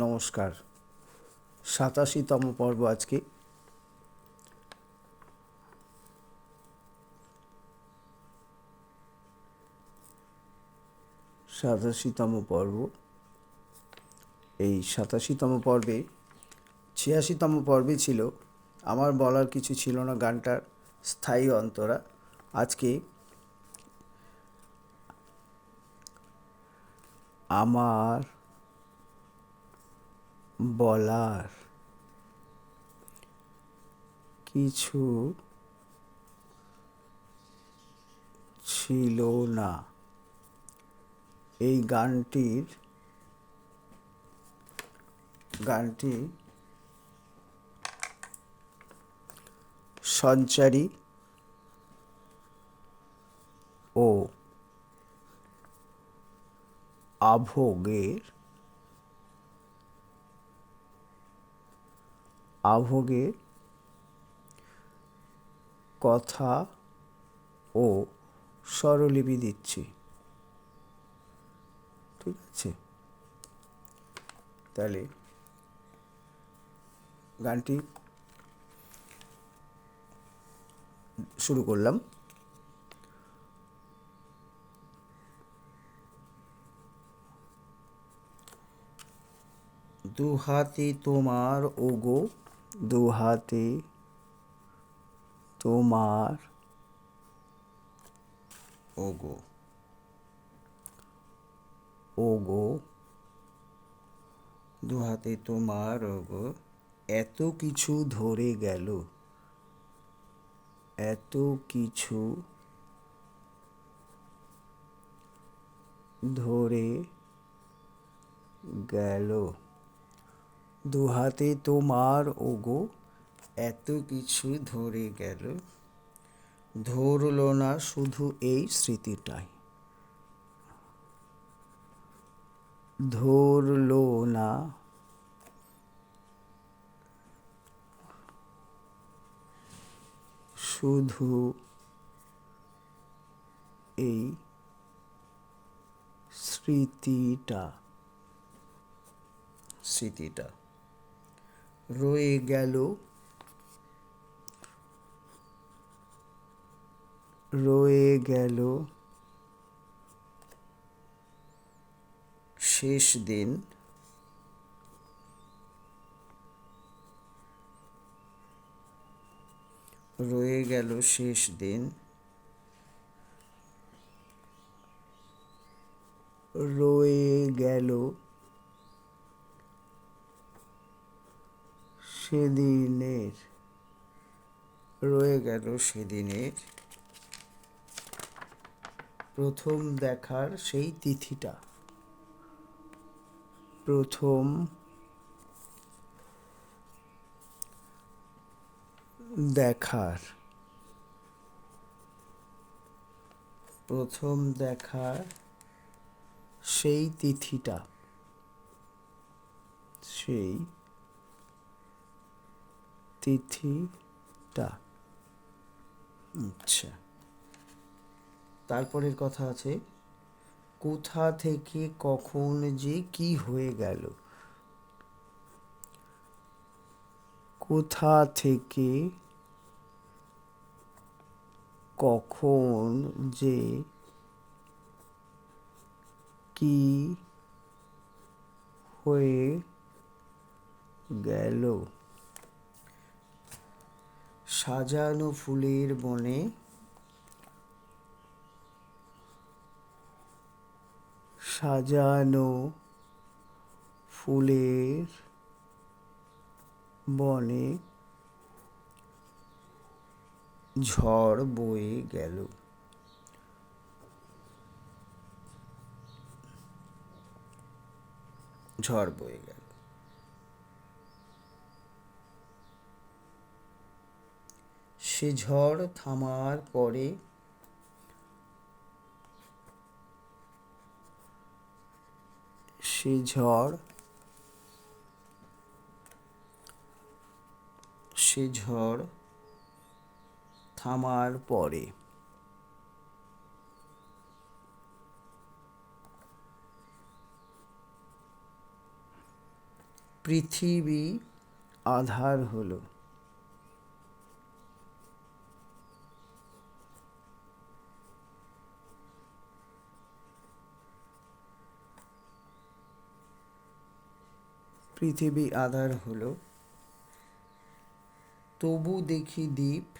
নমস্কার। সাতাশিতম পর্ব আজকে। সাতাশিতম পর্ব। এই সাতাশিতম পর্বে, ছিয়াশিতম পর্বে ছিল, আমার বলার কিছু ছিল না গানটার স্থায়ী অন্তরা। আজকে আমার বলার কিছু ছিল না। এই গানটির গানটি সঞ্চারী ও আভোগের আভোগের কথা ও স্বরলিপি দিচ্ছি। ঠিক আছে? তাহলে গানটি শুরু করলাম। দু হাতে তোমার ওগো দু হাতে তোমার ওগো। ওগো। দুহাতে তোমার ওগো। এত কিছু ধরে গেল। এত কিছু ধরে গেল। দু হাতে তোমার, ওগো, এত কিছু ধরে গেল। ধরল না শুধু এই স্মৃতিটাই। ধরল না। শুধু এই স্মৃতিটা। স্মৃতিটা। রয়ে গেল। রয়ে গেল। শেষ দিন। রয়ে গেল শেষ দিন। রয়ে গেল সেদিনের, রয়ে গেল সেদিনের প্রথম দেখার সেই তিথিটা। প্রথম দেখার প্রথম দেখার সেই তিথিটা। সেই তিথিটা। আচ্ছা। তারপরের কথা আছে, কোথা থেকে কখন যে কি হয়ে গেল? কোথা থেকে কখন যে কি হয়ে গেল? সাজানো ফুলের বনে সাজানো ফুলের বনে ঝড় বয়ে গেল। ঝড় বয়ে গেল। সে ঝড় থামার পরে সে ঝড় সে ঝড় থামার পরে পৃথিবী আধার হলো। পৃথিবী আধার হলো। তবু দেখি দ্বীপ।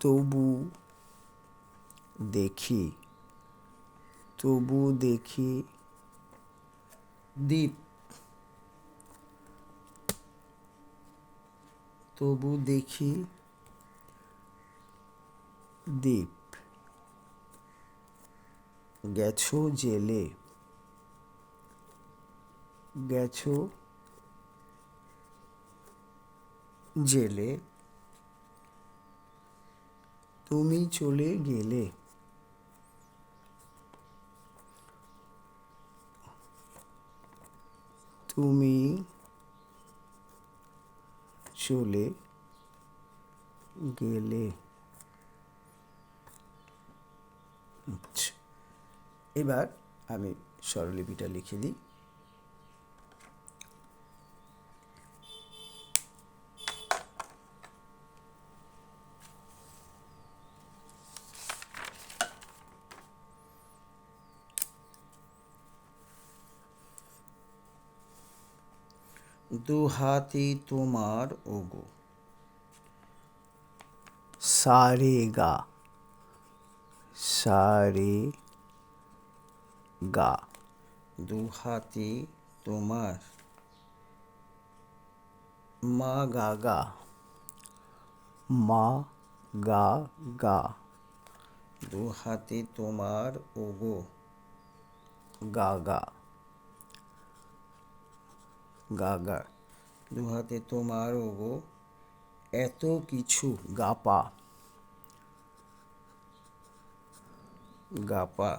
তবু দেখি। তবু দেখি দ্বীপ। তবু দেখি দ্বীপ। গেছো জেলে। গেছো জেলে। তুমি চলে গেলে। তুমি চলে গেলে। আচ্ছা। এবার আমি স্বরলিপিটা লিখে দিই। দুহাতি তোমার ওগো। সারে গা সারে গা দুহাতি তোমার মা গা গা মা গা গা দুহাতি তোমার ওগো গা গা গাগা দুহাতে তোমার ওগো এত কিছু গাপা গাপা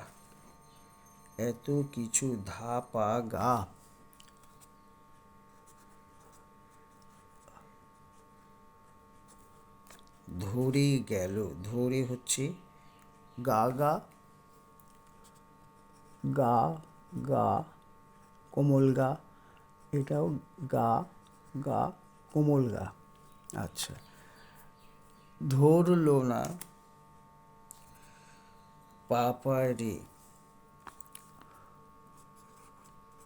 এত কিছু ধাপা গা। ধরে গেল, ধরে হচ্ছে গা গা গা গা, কোমল গা, এটাও গা গা, কোমল গা। আচ্ছা ধরলো না, পাপারে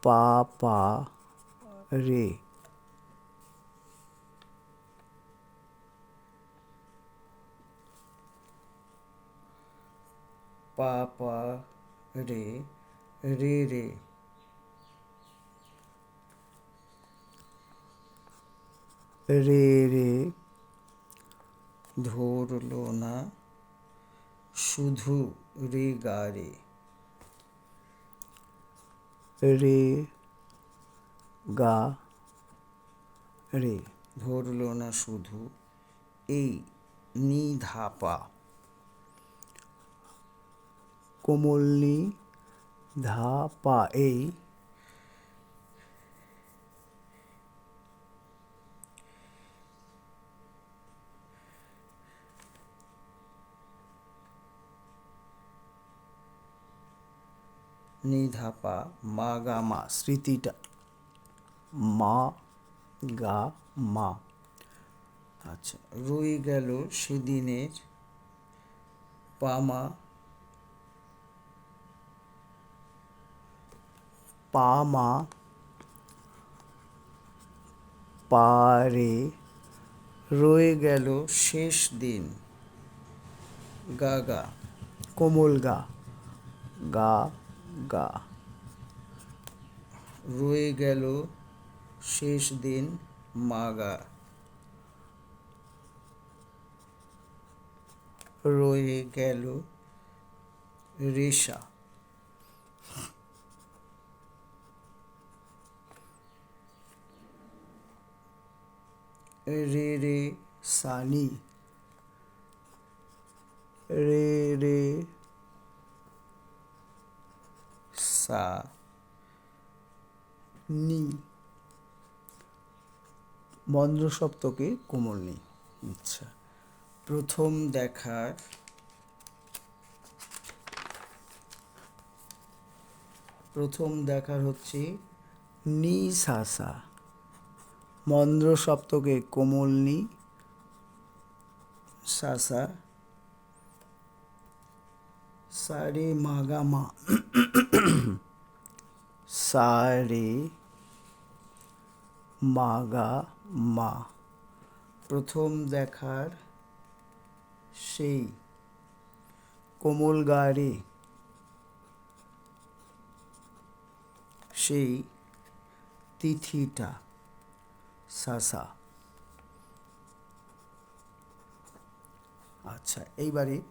পাপা রে পাপা রে রে রে রে রে ধরলো না শুধু রে গা রে রে গা রে। ধরল না শুধু এই নিধাপা। কোমলনি ধাপা এই নিধাপা মা গা মা স্মৃতিটা। মা গা মা। আচ্ছা রয়ে গেল সেদিনের পামা। পামা পারে রয়ে গেল শেষ দিন। গা গা, কোমল গা। গা গা। রয়ে গেল শেষ দিন মাগা। রয়ে গেল রেশা। রে রে সানি। রে রে সা নি মন্দ্র সপ্তকে কোমল নি আচ্ছা প্রথম দেখার প্রথম দেখার হচ্ছে নি সাসা মন্দ্র সপ্তকে কোমল নি সাসা সারে মাগা মা সারে মাগা মা প্রথম দেখার সেই কোমল গাড়ে। সেই তিথিটা সাসা। আচ্ছা এইবারে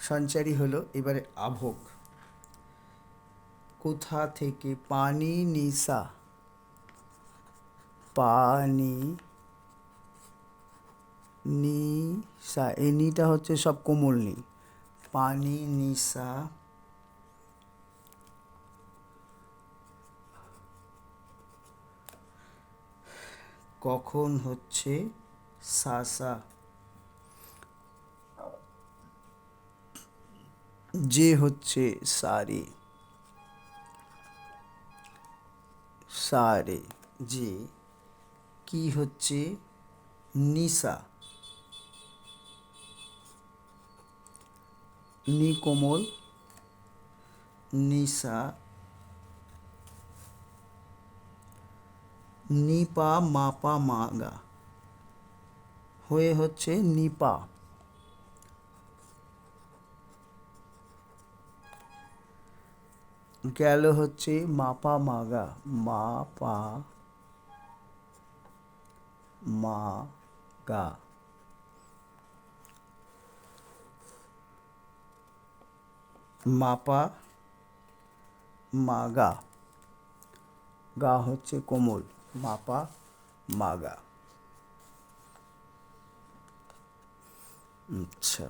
সঞ্চারী হলো এবারে আভোগ কোথা থেকে? পানি নিসা। পানি নিসা। এই নিটা হচ্ছে সব কোমল নি। পানি নিসা। কখন হচ্ছে? সাসা যে হচ্ছে সারে। সারে, যে কি হচ্ছে? নিসা। নি কোমল নিসা। নিপা, মাপা, মাগা। হয়ে হচ্ছে নিপা। গেল হচ্ছে মাপা মাগা মা পা মা গা মাপা মাগা, গা হচ্ছে কোমল, মাপা মাগা। আচ্ছা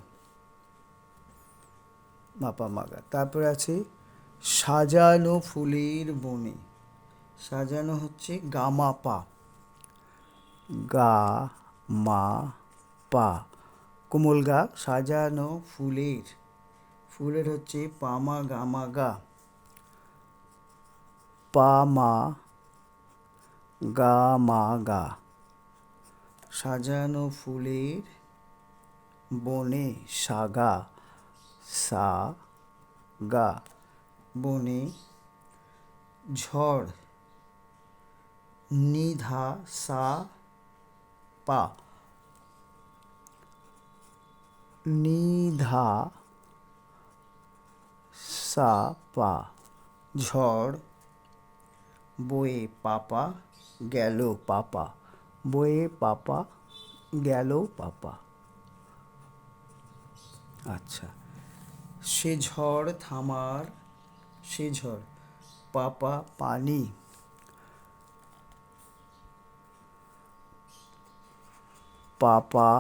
মাপা মাগা। তারপরে আছে সাজানো ফুলের বনে। সাজানো হচ্ছে গামা পা গা মা পা কোমল গা, সাজানো ফুলের। ফুলের হচ্ছে পামা গামা গা পামা গা মা গা সাজানো ফুলের বনে সাগা সা গা বনে ঝড়, নিধা সা পা। নিধা সা পা। ঝড়, বয়ে পাপা গেল পাপা। বয়ে পাপা গেল পাপা। আচ্ছা সে ঝড় থামার সে ঝড়। পাপা পানি। পাপা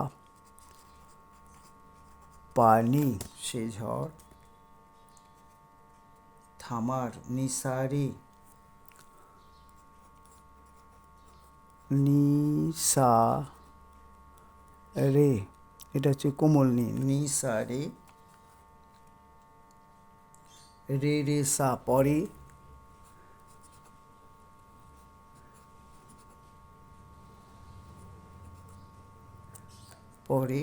পানি, সে ঝড়। থামার নিসারে। নিসা রে এটা হচ্ছে কোমল নি নিসা রে রে রে সা পরে। পরে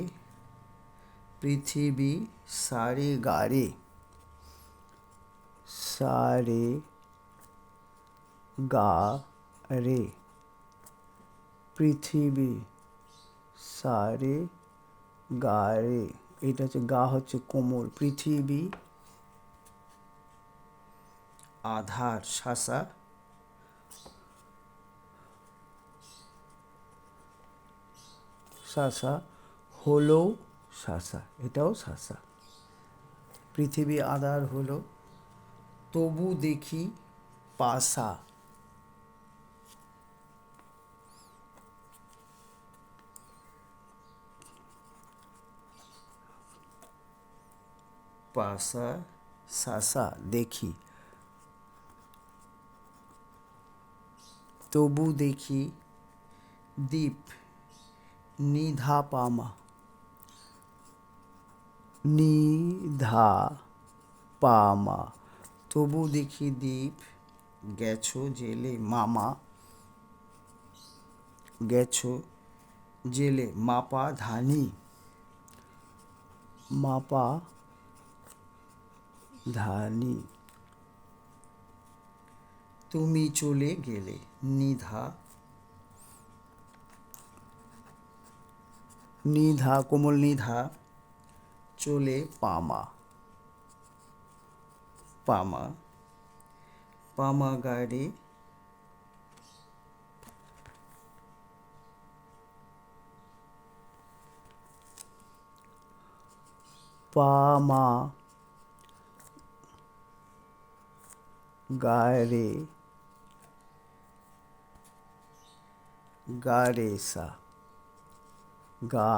পৃথিবী সারে গারে, সারে গা রে পৃথিবী সারে গা রে এটা হচ্ছে গা হচ্ছে কোমল। পৃথিবী আধার শাসা শাসা হলো শাসা এটাও শাসা পৃথিবী আধার হলো, তবু দেখি পাশা পাশা শাসা দেখি। তবু দেখি দ্বীপ নিধা পামা নিধা পামা তবু দেখি দ্বীপ গেছো জেলে মামা গেছো জেলে মাপা ধানি মাপা ধানি তুমি চলে গেলে নিধা নিধা কোমল নিধা চলে পামা পামা পামা গাড়ি পামা গারে গারেসা। গা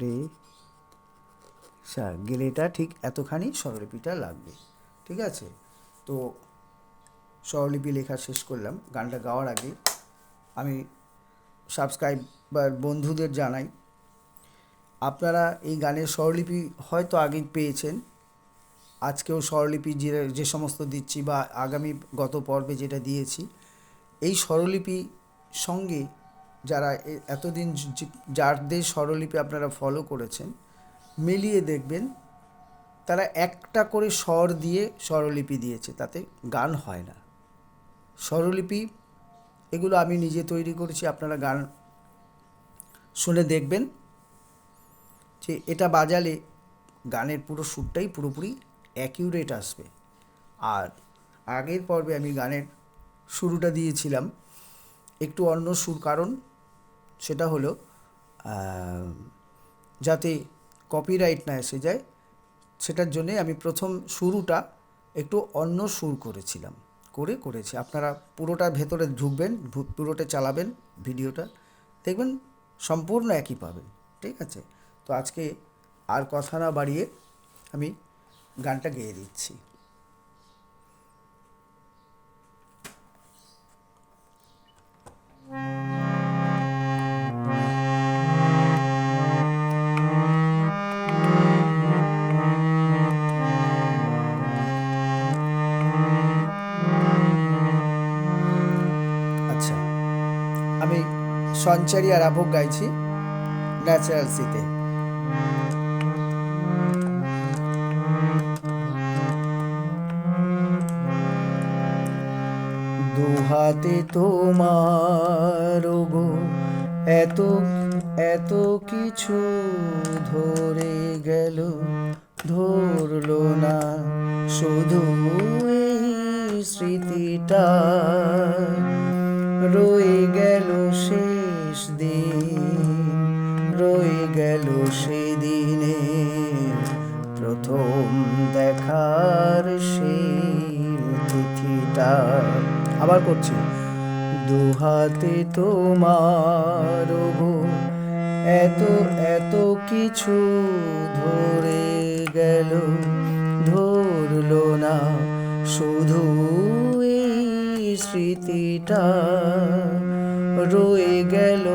রে সা গেলেটা ঠিক এতখানি স্বরলিপিটা লাগবে, ঠিক আছে? তো স্বরলিপি লেখা শেষ করলাম, গানটা গাওয়ার আগে আমি সাবস্ক্রাইবার বন্ধুদের জানাই, আপনারা এই গানের স্বরলিপি হয়তো আগে পেয়েছেন। আজকেও স্বরলিপি যে যে সমস্ত দিচ্ছি বা আগামী গত পর্বে যেটা দিয়েছি, এই স্বরলিপি সঙ্গে যারা এতদিন যাদের স্বরলিপি আপনারা ফলো করেছেন, মিলিয়ে দেখবেন তারা একটা করে স্বর দিয়ে স্বরলিপি দিয়েছে, তাতে গান হয় না। স্বরলিপি, এগুলো আমি নিজে তৈরি করেছি, আপনারা গান শুনে দেখবেন যে এটা বাজালে গানের পুরো সুরটাই পুরোপুরি অ্যাকিউরেট আসবে। আর আগের পর্বে আমি গানের শুরুটা দিয়েছিলাম, একটু অন্য সুর কারণ সেটা হলো যাতে কপিরাইট না এসে যায়, সেটার জন্যে আমি প্রথম শুরুটা একটু অন্য সুর করেছিলাম, করে করেছি। আপনারা পুরোটা ভেতরে ঢুকবেন পুরোটা চালাবেন ভিডিওটা, দেখবেন সম্পূর্ণ একই পাবেন, ঠিক আছে? তো আজকে আর কথা না বাড়িয়ে আমি গানটা গেয়ে দিচ্ছি। সঞ্চারী আর আভোগ গাইছি ন্যাচারাল সিতে দুহাতে তোমার গো এত এত কিছু ধরে গেল, ধরলো না শুধু এই স্মৃতিটা। রয়ে প্রথম দেখার সেই আবার করছি। দুহাতে তোমার এত এত কিছু ধরে গেল। ধরলো না শুধু এই স্মৃতিটা। রয়ে গেল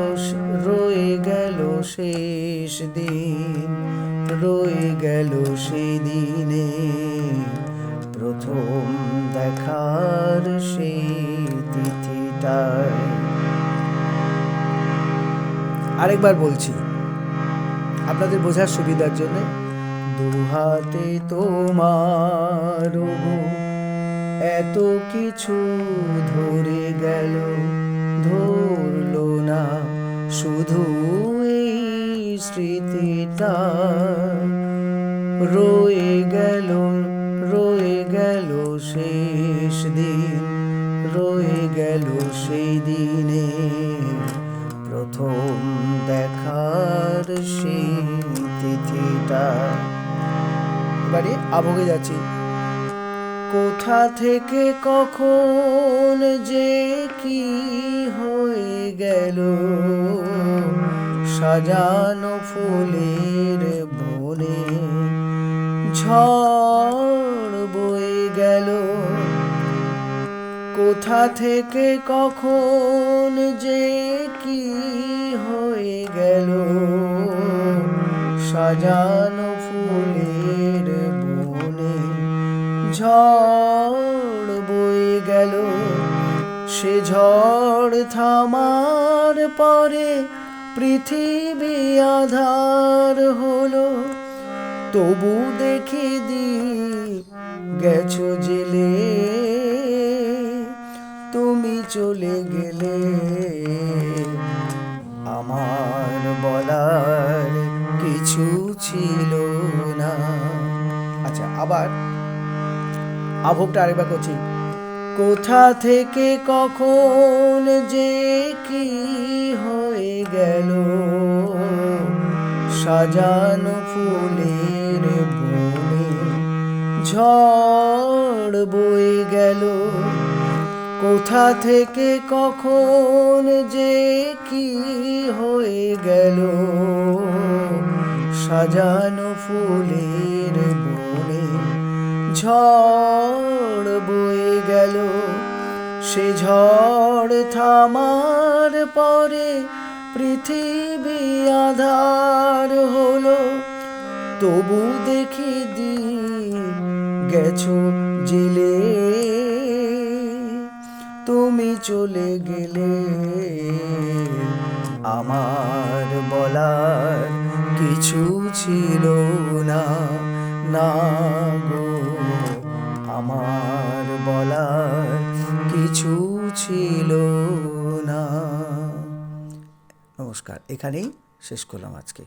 রয়ে গেল শেষ দিন। রয়ে গেল সেই দিনে প্রথম দেখার সেই তিথিটায়। আরেকবার বলছি, আপনাদের বোঝার সুবিধার জন্য দুহাতে তোমার এত কিছু ধরে গেল। ধরলো না শুধু এই স্মৃতিটা সেই দিনে প্রথম দেখার সেই তিথিটা। এবারে আবগে যাচ্ছি। কোথা থেকে কখন যে কি হয়ে গেল, সাজানো ফুলের বনে ঝড় কোথা থেকে কখন যে কি হয়ে গেল? সাজানো ফুলের বনে ঝড় গেল। সে ঝড় থামার পরে পৃথিবী আধার হলো। তবু দেখি দীপ গেছো জেলে। চলে গেলে। আমার বলার কিছু ছিল না। আচ্ছা আবার আভোগটা আরেকবার করছি। কোথা থেকে কখন যে কি হয়ে গেল, সাজানো ফুলের বনে ঝড় বয়ে গেল। কোথা থেকে কখন যে কি হয়ে গেল? সাজানো ফুলের বনে ঝড় বয়ে গেল। সে ঝড় থামার পরে পৃথিবী আধার হলো। তবু দেখি দিন গেছো জেলে। তুমি চলে গেলে। আমার বলার কিছু ছিল না না গো। আমার বলার কিছু ছিল না। নমস্কার, এখানেই শেষ করলাম আজকে।